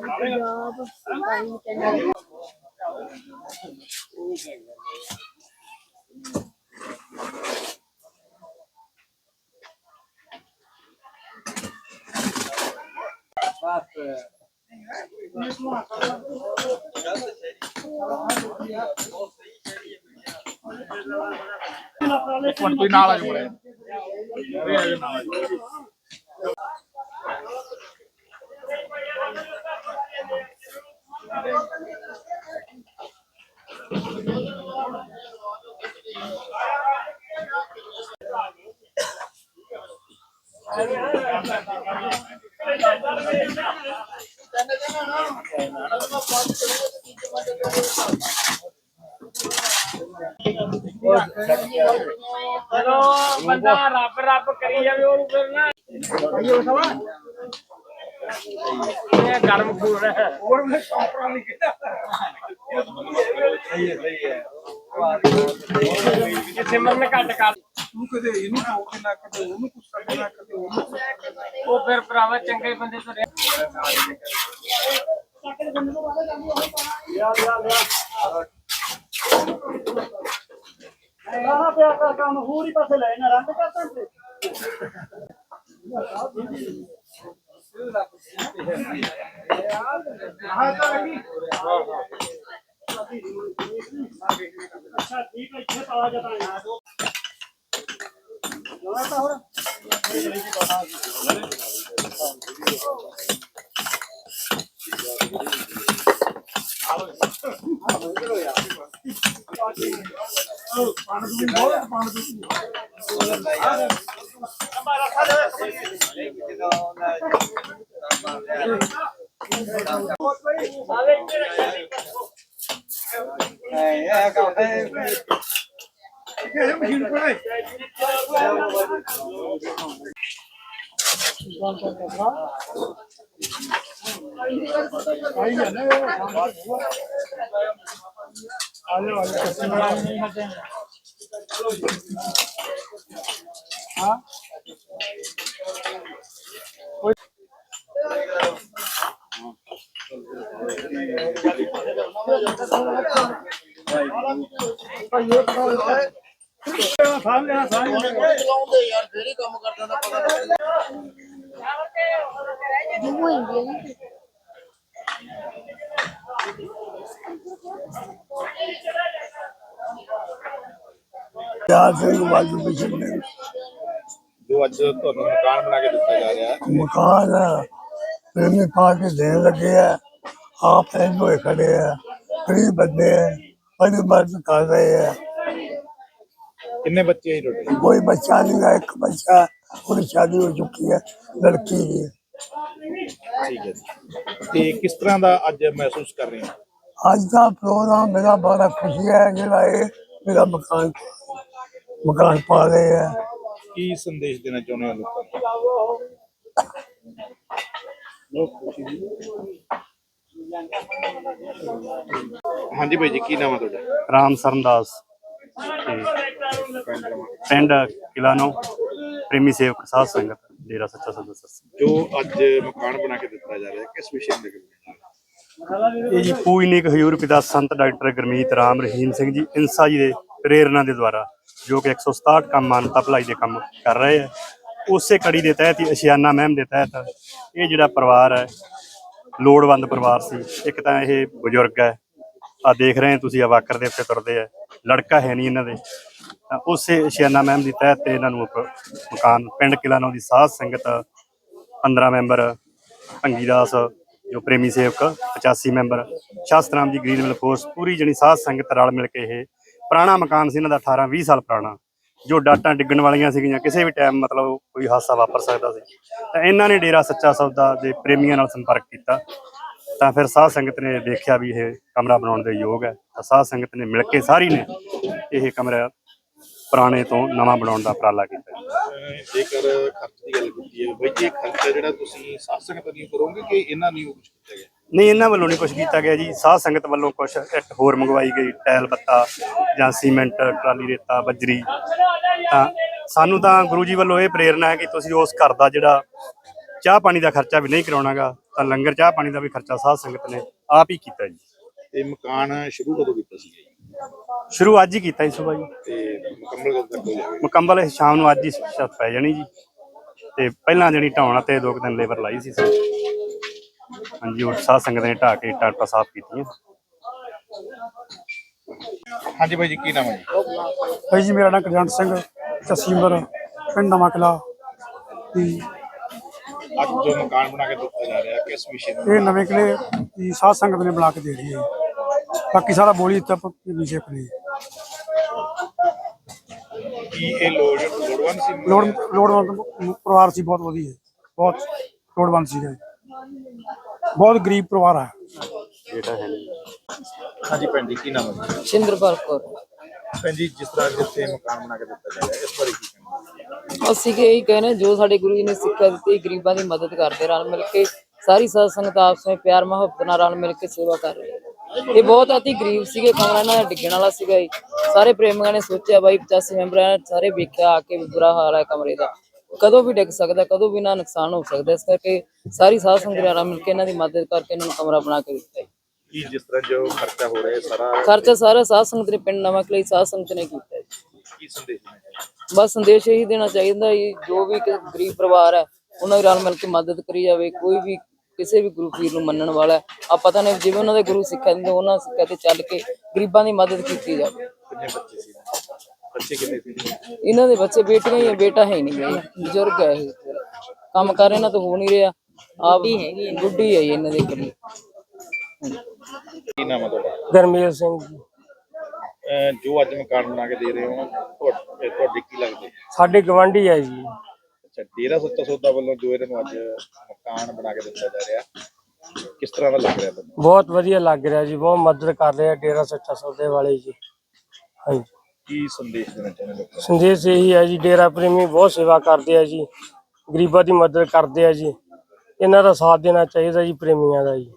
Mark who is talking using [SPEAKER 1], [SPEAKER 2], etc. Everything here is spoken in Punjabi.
[SPEAKER 1] ਪੰਜਾਬ ਪਾਣੀ ਚੰਗਾ
[SPEAKER 2] ਇੱਕ ਮਿੰਟ ਤੁਸੀਂ ਨਾਲ ਆ ਜਾਓ ਬੜੇ ਆ ਜਾਓ ਨਾਲ ਆ ਜਾਓ
[SPEAKER 3] ਬੰਦਾ ਰੱਬ ਰੱਬ ਕਰੀ ਜਾਵੇ ਉਹਨੂੰ ਫਿਰ ਨਾ ਇਹ ਗਰਮ ਖੂਨ ਹੈ। ਹੋਰ ਮੈਂ ਕਾਪਰਾ ਨਹੀਂ ਕਿਹਾ ਸਿਮਰਨ ਘੱਟ ਕਰ।
[SPEAKER 2] ਤੂੰ ਕਦੇ ਇਹਨੂੰ ਠੋਕ ਨਾ ਕਦੇ ਉਹਨੂੰ ਕੁਛ ਕਰਨਾ ਕਦੇ ਉਹਨੂੰ।
[SPEAKER 3] ਉਹ ਫਿਰ ਭਰਾਵਾ ਚੰਗੇ ਬੰਦੇ ਤੋਂ ਰਿਹਾ
[SPEAKER 4] ਆਹ ਪਿਆ ਕਰ ਕੰਮ ਹੋਰ ਹੀ ਪਾਸੇ ਲੈ ਨਾ ਰੰਗ ਕਰਤਾਂ ਤੇ ਅੱਛਾ ਠੀਕ ਹੈ ਇੱਥੇ ਪਾ ਜਤਾ ਹੈ ਲੋੜਾ ਤਾਂ। ਹੋਰ ਪਾਣ ਦੂੰ ਬਹੁਤ ਪਾਣ ਦੂੰ ਇਹ ਮਸ਼ੀਨ ਕੋਲੇ ਆਈ ਹੈ ਸਾਹਮਣੇ ਸਾਹਮਣੇ।
[SPEAKER 5] ਚਲਾਉਂਦੇ ਯਾਰ ਫੇਰ ਹੀ ਕੰਮ ਕਰਦਾ ਦਾ ਪਤਾ ਲੱਗਦਾ ਯਾਰ ਸਿੰਘ ਵਾਜੂ ਪਿਛੇ ਨੇ
[SPEAKER 2] ਜੋ ਅੱਜ ਤੁਹਾਨੂੰ ਮਕਾਨ ਬਣਾ ਕੇ ਦਿੱਤਾ ਜਾ ਰਿਹਾ ਹੈ।
[SPEAKER 5] ਮਕਾਨ ਪ੍ਰੇਮੀ ਪਾਰਟੀ ਦੇਣ ਲੱਗੇ ਆ ਆਪ ਐਂ ਹੋਏ ਖੜੇ ਆ ਗਰੀਬ ਬੰਦੇ ਆ ਬੜੀ ਮਦਦ ਕਰ ਰਹੇ ਆ
[SPEAKER 2] ਕਿੰਨੇ ਬੱਚੇ ਹੀ ਟੋਟਲ
[SPEAKER 5] ਕੋਈ ਬੱਚਾ ਨਹੀਂ ਹੈ ਇੱਕ ਬੱਚਾ ਉਹਦੀ ਸ਼ਾਦੀ ਹੋ ਚੁੱਕੀ ਹੈ ਲੜਕੀ ਦੀ।
[SPEAKER 2] ਠੀਕ ਹੈ ਜੀ। ਤੇ ਕਿਸ ਤਰ੍ਹਾਂ ਦਾ ਅੱਜ ਮਹਿਸੂਸ ਕਰ ਰਹੇ ਹੋ?
[SPEAKER 5] ਅੱਜ ਦਾ ਪ੍ਰੋਗਰਾਮ ਮੇਰਾ ਬੜਾ ਖੁਸ਼ੀ ਹੈ ਜਿਹੜਾ ਇਹ ਮੇਰਾ ਮਕਾਨ ਮਕਾਨ ਪਾ ਰਹੇ ਆ
[SPEAKER 2] ਕੀ ਸੰਦੇਸ਼ ਦੇਣਾ ਚਾਹੁੰਦੇ ਹੋ ਲੋਕਾਂ ਨੂੰ? ਹਾਂਜੀ ਭਾਈ ਜੀ ਕੀ ਨਾਮ ਹੈ ਤੁਹਾਡਾ?
[SPEAKER 6] ਰਾਮ ਸਰਨਦਾਸ ਤੇ ਪਿੰਡ ਕਿਲਾਨੋ। ਪ੍ਰੇਮੀ ਸੇਵਕ ਸਾਧ ਸੰਗਤ ਡੇਰਾ ਸੱਚਾ ਸੌਦਾ
[SPEAKER 2] ਜੋ ਅੱਜ ਮਕਾਨ ਬਣਾ ਕੇ ਦਿੱਤਾ ਜਾ ਰਿਹਾ ਹੈ ਕਿਸ ਵਿਸ਼ੇ ਨੂੰ ਲੈ ਕੇ ਬਣਾਇਆ ਜਾ?
[SPEAKER 6] ਇਹ ਜੀ ਪੂਜਨੀਕ ਹਜੂਰ ਪਿਤਾ ਸੰਤ ਡਾਕਟਰ ਗੁਰਮੀਤ ਰਾਮ ਰਹੀਮ ਸਿੰਘ ਜੀ ਇਨਸਾ ਜੀ ਦੇ ਪ੍ਰੇਰਣਾ ਦੇ ਦੁਆਰਾ ਜੋ ਕਿ 167 ਕੰਮ ਮਾਨਤਾ ਭਲਾਈ ਦੇ ਕੰਮ ਕਰ ਰਹੇ ਹੈ ਉਸੇ ਕੜੀ ਦੇ ਤਹਿਤ ਹੀ ਅਸ਼ਿਆਨਾ ਮਹਿਮ ਦੇ ਤਹਿਤ ਇਹ ਜਿਹੜਾ ਪਰਿਵਾਰ ਹੈ ਲੋੜਵੰਦ ਪਰਿਵਾਰ ਸੀ ਇੱਕ ਤਾਂ ਇਹ ਬਜ਼ੁਰਗ ਹੈ ਆ ਦੇਖ ਰਹੇ ਤੁਸੀਂ ਆ ਵਾਕਰ ਦੇ ਉੱਤੇ ਤੁਰਦੇ ਆ। ਲੜਕਾ ਹੈ ਨਹੀਂ ਇਹਨਾਂ ਦੇ। ਤਾਂ ਉਸੇ ਸ਼ਿਆਨਾ ਮਹਿਮ ਦੀ ਤਹਿਤ ਤੇ ਇਹਨਾਂ ਨੂੰ ਇੱਕ ਮਕਾਨ, ਪਿੰਡ ਕਿਲਾਨੋ ਦੀ ਸਾਧ ਸੰਗਤ 15 ਮੈਂਬਰ ਭੰਗੀਦਾਸ ਜੋ ਪ੍ਰੇਮੀ ਸੇਵਕ 85 ਮੈਂਬਰ ਸ਼ਾਸਤਰਾਮ ਜੀ ਗ੍ਰੀਨਵਿਲ ਫੋਰਸ ਪੂਰੀ ਜਣੀ ਸਾਧ ਸੰਗਤ ਰਲ ਮਿਲ ਕੇ ਇਹ ਪੁਰਾਣਾ ਮਕਾਨ ਸੀ ਇਹਨਾਂ ਦਾ 18 20 ਸਾਲ ਪੁਰਾਣਾ। ਜੋ ਡਾਟਾਂ ਡਿੱਗਣ ਵਾਲੀਆਂ ਸੀਗੀਆਂ, ਕਿਸੇ ਵੀ ਟਾਈਮ ਮਤਲਬ ਕੋਈ ਹਾਦਸਾ ਵਾਪਰ ਸਕਦਾ ਸੀ। ਤਾਂ ਇਹਨਾਂ ਨੇ ਡੇਰਾ ਸੱਚਾ ਸੌਦਾ ਦੇ ਪ੍ਰੇਮੀਆਂ ਨਾਲ ਸੰਪਰਕ ਕੀਤਾ। ਤਾਂ ਫਿਰ ਸਾਧ ਸੰਗਤ ਨੇ ਦੇਖਿਆ ਵੀ ਇਹ ਕਮਰਾ ਬਣਾਉਣ ਦੇ ਯੋਗ ਹੈ। ਤਾਂ ਸਾਧ ਸੰਗਤ ਨੇ ਮਿਲ ਕੇ ਸਾਰੀ ਨੇ ਇਹ ਕਮਰਾ ਪੁਰਾਣੇ ਤੋਂ ਨਵਾਂ ਬਣਾਉਣ ਦਾ ਉਪਰਾਲਾ ਕੀਤਾ।
[SPEAKER 2] ਜੇਕਰ ਖਰਚ ਦੀ ਗੱਲ ਕੀਤੀ ਹੈ ਬਾਈ ਜੀ ਇਹ ਖਰਚਾ ਜਿਹੜਾ ਤੁਸੀਂ ਸਾਧ ਸੰਗਤ ਦੀ ਕਰੋਗੇ ਕਿ ਇਹਨਾਂ ਨਹੀਂ ਕੁਝ ਕੀਤਾ ਗਿਆ?
[SPEAKER 6] ਨਹੀਂ ਇਹਨਾਂ ਵੱਲੋਂ ਨਹੀਂ ਕੁਝ ਕੀਤਾ ਗਿਆ ਜੀ। ਸਾਧ ਸੰਗਤ ਵੱਲੋਂ ਕੁਝ ਇੱਟ ਹੋਰ ਮੰਗਵਾਈ ਗਈ ਟਾਇਲ ਬੱਤਾ ਜਾਂ ਸੀਮੈਂਟ ਟਰਾਲੀ ਰੇਤਾ ਬਜਰੀ। ਤਾਂ ਸਾਨੂੰ ਤਾਂ ਗੁਰੂ ਜੀ ਵੱਲੋਂ ਇਹ ਪ੍ਰੇਰਣਾ ਹੈ ਕਿ ਤੁਸੀਂ ਉਸ ਘਰ ਦਾ ਜਿਹੜਾ ਚਾਹ ਪਾਣੀ ਦਾ ਖਰਚਾ ਵੀ ਨਹੀਂ ਕਰਾਉਣਾਗਾ ਤਾਂ ਲੰਗਰ ਚਾਹ ਪਾਣੀ ਦਾ ਵੀ ਖਰਚਾ ਸਾਧ ਸੰਗਤ ਨੇ ਆਪ ਹੀ ਕੀਤਾ ਜੀ।
[SPEAKER 2] ਤੇ ਮਕਾਨ ਸ਼ੁਰੂ ਕਦੋਂ ਕੀਤਾ ਸੀ ਜੀ?
[SPEAKER 6] ਸ਼ੁਰੂ ਅੱਜ ਹੀ ਕੀਤਾ ਜੀ ਸੁਬਾਹ ਜੀ।
[SPEAKER 2] ਤੇ ਮੁਕੰਮਲ ਕਦੋਂ ਤੱਕ ਹੋ ਜਾਵੇਗਾ?
[SPEAKER 6] ਮੁਕੰਮਲ ਇਹ ਸ਼ਾਮ ਨੂੰ ਅੱਜ ਹੀ ਛੱਤ ਪੈ ਜਾਣੀ ਜੀ। ਤੇ ਪਹਿਲਾਂ ਜਿਹੜੀ ਢਾਉਣਾ ਤੇ ਦੋ ਕੁ ਦਿਨ ਲੇਬਰ ਲਾਈ ਸੀ ਅਸੀਂ। ਹਾਂਜੀ ਉਹ ਸਾਧ ਸੰਗਤ ਨੇ ਢਾਹ ਕੇ ਟਾਟਾ ਸਾਫ਼ ਕੀਤੀਆਂ।
[SPEAKER 2] ਹਾਂਜੀ ਬਾਈ ਜੀ ਕੀ ਨਾਮ ਹੈ ਜੀ?
[SPEAKER 4] ਭਾਈ ਜੀ ਮੇਰਾ ਨਾਮ ਕਰਜੰਟ ਸਿੰਘ ਤਸੀਮਰ ਪਿੰਡ ਨਵਾਂ ਕਿਲਾ ਦੀ
[SPEAKER 2] ਅੱਜ ਜੋ ਮਕਾਨ ਬਣਾ ਕੇ ਦਿੱਤਾ ਜਾ ਰਿਹਾ ਕਿਸ ਵਿਸ਼ੇ ਨੂੰ
[SPEAKER 4] ਇਹ ਨਵੇਂ ਕਿਲੇ ਦੀ ਸਾਧ ਸੰਗਤ ਨੇ ਬਣਾ ਕੇ ਦੇ ਰਹੀ ਹੈ। ਬਾਕੀ ਸਾਰਾ ਬੋਲੀ ਤੱਕ ਨੀਚੇ ਪਣੀ
[SPEAKER 2] ਕੀ ਇਹ ਲੋੜ ਲੋੜਵੰਦ ਸੀ?
[SPEAKER 4] ਲੋੜ ਲੋੜਵੰਦ ਪਰਿਵਾਰ ਸੀ ਬਹੁਤ ਵਧੀਆ ਬਹੁਤ ਲੋੜਵੰਦ ਜੀ। ਬਹੁਤ ਗਰੀਬ ਪਰਿਵਾਰ ਹੈ।
[SPEAKER 6] ਬੇਟਾ ਹੈ
[SPEAKER 2] ਹਾਂਜੀ ਭੈਣ ਜੀ ਕੀ ਨਾਮ ਹੈ?
[SPEAKER 1] ਸ਼ਿੰਦਰਪਾਲ ਕੌਰ।
[SPEAKER 2] ਭੈਣ ਜੀ ਜਿਸ ਤਰ੍ਹਾਂ ਜਿੱਥੇ ਮਕਾਨ ਬਣਾ ਕੇ ਦਿੱਤਾ ਜਾ ਰਿਹਾ ਇਸ ਬਾਰੇ ਕੀ
[SPEAKER 1] ਅਸੀਂ ਕਿ ਇਹੀ ਕਹਿੰਦੇ ਜੋ ਸਾਡੇ ਗੁਰੂ ਜੀ ਨੇ ਸਿੱਖਿਆ ਦਿੱਤੀ ਗਰੀਬਾਂ ਦੀ ਮਦਦ ਕਰਦੇ ਰਲ ਮਿਲ ਕੇ ਸਾਰੀ ਸਾਧ ਸੰਗਤ ਆਪਸ ਵਿੱਚ ਪਿਆਰ ਮੁਹੱਬਤ ਨਾਲ ਰਲ ਮਿਲ ਕੇ ਸੇਵਾ ਕਰ ਰਹੀ ਹੈ। ਇਹ ਬਹੁਤ ਅਤੀ ਗਰੀਬ ਸੀਗੇ ਕਮਰਾ ਇਹਨਾਂ ਦਾ ਡਿੱਗਣ ਵਾਲਾ ਸੀਗਾ ਜੀ। ਸਾਰੇ ਪ੍ਰੇਮੀਆਂ ਨੇ ਸੋਚਿਆ ਬਾਈ 85 ਮੈਂਬਰਾਂ ਨੇ ਸਾਰੇ ਵੇਖਿਆ ਆ ਕੇ ਵੀ ਬੁਰਾ ਹਾਲ ਹੈ ਕਮਰੇ ਦਾ। ਕਦੋਂ ਵੀ ਡਿੱਗ ਸਕਦਾ ਕਦੋਂ ਵੀ ਨਾ ਨੁਕਸਾਨ ਹੋ ਸਕਦਾ ਇਸ ਕਰਕੇ ਸਾਰੀ ਸਾਧ ਸੰਗਤ ਰਲ ਮਿਲ ਕੇ ਇਹਨਾਂ ਦੀ ਮਦਦ ਕਰਕੇ ਇਹਨਾਂ ਨੂੰ ਕਮਰਾ ਬਣਾ ਕੇ ਦਿੱਤਾ ਜੀ।
[SPEAKER 2] ਕੀ ਜਿਸ ਤਰ੍ਹਾਂ ਜੋ ਖਰਚਾ ਹੋ ਰਿਹਾ ਹੈ ਸਾਰਾ
[SPEAKER 1] ਖਰਚਾ ਸਾਰਾ ਸਾਧ ਸੰਗਤ ਦੇ ਪਿੰਡ ਨਵਾਂ ਕਿਲੇ ਸਾਧ ਸੰਗਤ ਨੇ ਕੀਤਾ ਜੀ।
[SPEAKER 2] ਕੀ ਸੰਦੇਸ਼ ਚਾਹੀਦਾ
[SPEAKER 1] ਬਸ ਸੰਦੇਸ਼ ਇਹੀ ਦੇਣਾ ਚਾਹੀਦਾ ਜੀ ਜੋ ਵੀ ਕ- ਗਰੀਬ ਪਰਿਵਾਰ ਹੈ ਉਹਨਾਂ ਦੀ ਰਲ ਮਿਲ ਕੇ ਮਦਦ ਕਰੀ ਜਾਵੇ ਕੋਈ ਵੀ ਕਿਸੇ ਵੀ ਗੁਰੂ ਪੀਰ ਨੂੰ ਮੰਨਣ ਵਾਲਾ। ਆ ਪਤਾ ਨਹੀਂ ਜਿਵੇਂ ਉਹਨਾਂ ਦੇ ਗੁਰੂ ਸਿੱਖਿਆ ਦਿੰਦੇ ਉਹਨਾਂ ਸਿੱਖਿਆ ਤੇ ਚੱਲ ਕੇ ਗਰੀਬਾਂ ਦੀ ਮਦਦ ਕੀਤੀ ਜਾਵੇ।
[SPEAKER 2] ਕਿੰਨੇ ਬੱਚੇ ਸੀ? ਬੱਚੇ ਕਿੰਨੇ ਸੀ? ਜੀ?
[SPEAKER 1] ਇਹਨਾਂ ਦੇ ਬੱਚੇ ਬੇਟੀਆਂ ਹੀ ਆ, ਬੇਟਾ ਹੈ ਨਹੀਂ ਗਾ ਬਜ਼ੁਰਗ ਹੈ ਇਹ। ਕੰਮ ਕਰ ਇਹਨਾਂ ਤੋਂ ਹੋ ਨਹੀਂ ਰਿਹਾ ਆਪ ਹੈਗੀ ਗੁੱਡੀ ਹੈ ਇਹਨਾਂ ਦੇ ਕੋਲ
[SPEAKER 2] ਕੀ ਨਾਮ ਹੈ ਤੁਹਾਡਾ?
[SPEAKER 3] ਗਰਮੇਲ ਸਿੰਘ ਜੀ।
[SPEAKER 2] ਜੋ ਅੱਜ ਮਕਾਨ ਬਣਾ ਕੇ ਦੇ ਰਹੇ ਹੋ ਤੁਹਾਡੇ ਤੁਹਾਡੇ ਕੀ ਲੱਗਦੇ?
[SPEAKER 3] ਸਾਡੇ ਗਵਾਂਢੀ ਹੈ ਜੀ।
[SPEAKER 2] ਅੱਛਾ ਡੇਰਾ ਸੱਚਾ ਸੌਦਾ ਵੱਲੋਂ ਜੋ ਇਹਨਾਂ ਨੂੰ ਅੱਜ ਮਕਾਨ ਬਣਾ ਕੇ ਦਿੱਤਾ ਜਾ ਰਿਹਾ ਕਿਸ ਤਰ੍ਹਾਂ ਦਾ ਲੱਗ ਰਿਹਾ ਤੁਹਾਨੂੰ?
[SPEAKER 3] ਬਹੁਤ ਵਧੀਆ ਲੱਗ ਰਿਹਾ ਜੀ ਬਹੁਤ ਮਦਦ ਕਰ ਰਹੇ ਆ ਡੇਰਾ ਸੱਚਾ ਸੌਦੇ ਵਾਲੇ ਜੀ। ਹਾਂਜੀ।
[SPEAKER 2] ਕੀ ਸੰਦੇਸ਼ ਦੇਣਾ ਚਾਹੁੰਦੇ ਲੋਕਾਂ ਨੂੰ
[SPEAKER 3] ਸੰਦੇਸ਼ ਇਹੀ ਹੈ ਜੀ ਡੇਰਾ ਪ੍ਰੇਮੀ ਬਹੁਤ ਸੇਵਾ ਕਰਦੇ ਆ ਜੀ ਗਰੀਬਾਂ ਦੀ ਮਦਦ ਕਰਦੇ ਆ ਜੀ। ਇਹਨਾਂ ਦਾ ਸਾਥ ਦੇਣਾ ਚਾਹੀਦਾ ਜੀ ਪ੍ਰੇਮੀਆਂ ਦਾ ਜੀ।